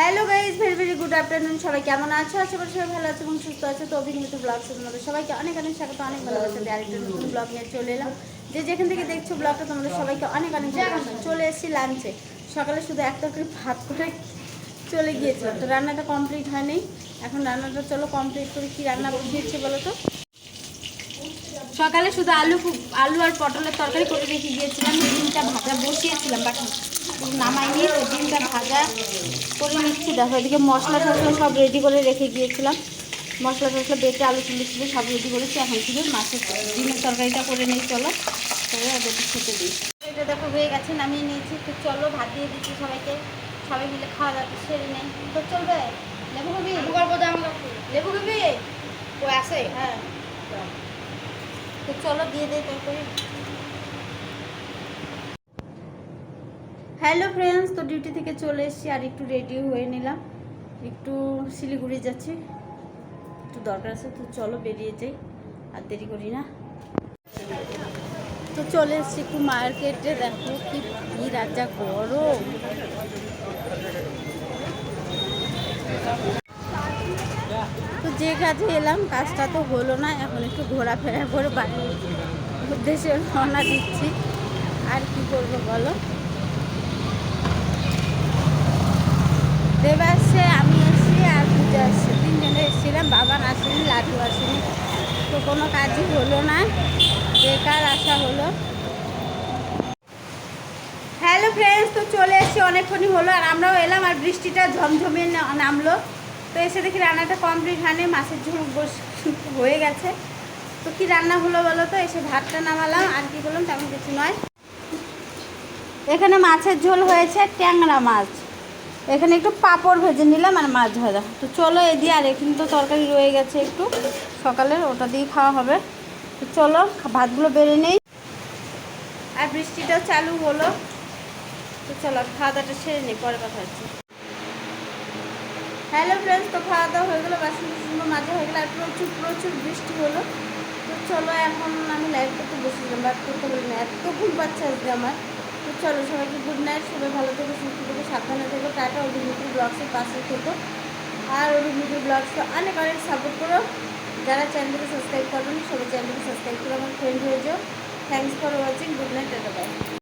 Hello guys very very good afternoon সবাই কেমন আছো? আশা করি সবাই ভালো আছে এবং সুস্থ আছে। তো অভিনীত ব্লগ তোমাদের সবাইকে অনেক অনেক স্বাগত, অনেক ভালোবাসা দিয়ে আরেকটা নতুন ব্লগ নিয়ে চলে এলাম। যে যেখান থেকে দেখছ ব্লগটা তোমাদের সবাইকে অনেক অনেক চলে এসেছি লাঞ্চে সকালে শুধু এক তরকারি ভাত করে চলে গিয়েছিলাম তো রান্নাটা কমপ্লিট হয়নি। এখন রান্নাটা চলো কমপ্লিট করে। কি রান্না বসিয়েছে বলো তো? সকালে শুধু আলু আলু আর পটলের তরকারি করে রেখে গিয়েছিলাম। ডিমটা ভাজা বসিয়েছিলাম বাট নামাইনি। তো ডিমটা ভাজা করে নিচ্ছি দেখো এদিকে মশলা টশলা সব রেডি করে রেখে গিয়েছিলাম। মশলা টশলা বেটে আলু তুলি ছিল সব রেডি করেছি। এখন শুধু মাছের ডিমের তরকারিটা করে নিই চলো। ওদেরকে খেতে দিই। এটা দেখো হয়ে গেছে নামিয়ে নিয়েছি। তো চলো ভাত দিয়ে দিচ্ছি সবাইকে। সবাই মিলে খাওয়া দাওয়া সেরে নেই। তো চলবে। লেবু খাবি? লেবু খাবি? ও আছে? হ্যাঁ। তো চলো দিয়ে দিই তরকারি। হ্যালো ফ্রেন্ডস, তো ডিউটি থেকে চলে এসেছি, আর একটু রেডি হয়ে নিলাম। একটু শিলিগুড়ি যাচ্ছি, একটু দরকার আছে, তো চলো বেরিয়ে যাই, আর দেরি করি না। তো চলে এসেছি একটু মার্কেটে দেখো কি ভিড়, আর যা গরম। তো যে কাজে এলাম, কাজটা তো হলো না, এখন একটু ঘোরাফেরা করে বাড়ির উদ্দেশ্যে রওনা দিচ্ছি। আর কি করব বলো? এসেছিলাম, বাবা আসেনি, লাড্ডু আসেনি। তো কোনো কাজই হলো না, বেকার আসা হলো। হ্যালো ফ্রেন্ডস তো চলে এসেছি, অনেকক্ষণই হলো, আর আমরাও এলাম, আর বৃষ্টিটা ঝমঝমে নামলো। তো এসে দেখি রান্নাটা কমপ্লিট হয়নি, মাছের ঝোল বস হয়ে গেছে। তো কি রান্না হলো বলো তো? এসে ভাতটা নামালাম, আর কি করলাম তেমন কিছু নয়। এখানে মাছের ঝোল হয়েছে ট্যাংরা মাছ। এখানে একটু পাঁপড় ভেজে নিলাম আর মাছ ভাজা। তো চলো এ দিয়ে আর এখানে তো তরকারি রয়ে গেছে একটু। সকালের ওটা দিয়ে খাওয়া হবে। তো চলো, ভাতগুলো বেড়ে নেই। আর বৃষ্টিটাও চালু হলো। তো চলো খাওয়া দাওয়াটা সেরে নিই, পরে কথা হচ্ছে। হ্যালো ফ্রেন্ডস তো খাওয়া দাওয়া হয়ে গেলো, বাসন কুসুনো মাঝে হয়ে গেলো, আর প্রচুর প্রচুর বৃষ্টি হলো। তো চলো, এখন আমি লাইভ করতে বসেছিলাম বাট করতে বলি না এত ঘুম পাচ্ছে আজকে আমার। চলো সবাইকে গুড নাইট সবাই ভালো থেকো, সুস্থ থেকো, সাবধানে থেকো, টাটা অভিনেত্রী ব্লগসের পাশে থেকো। আর অভিনেত্রী ব্লগসকে অনেক অনেক সাপোর্ট করো। যারা চ্যানেলকে সাবস্ক্রাইব করবেন সবাই চ্যানেলকে সাবস্ক্রাইব করে আমার ফ্রেন্ড হয়ে যাও। Thanks for watching good night tata bye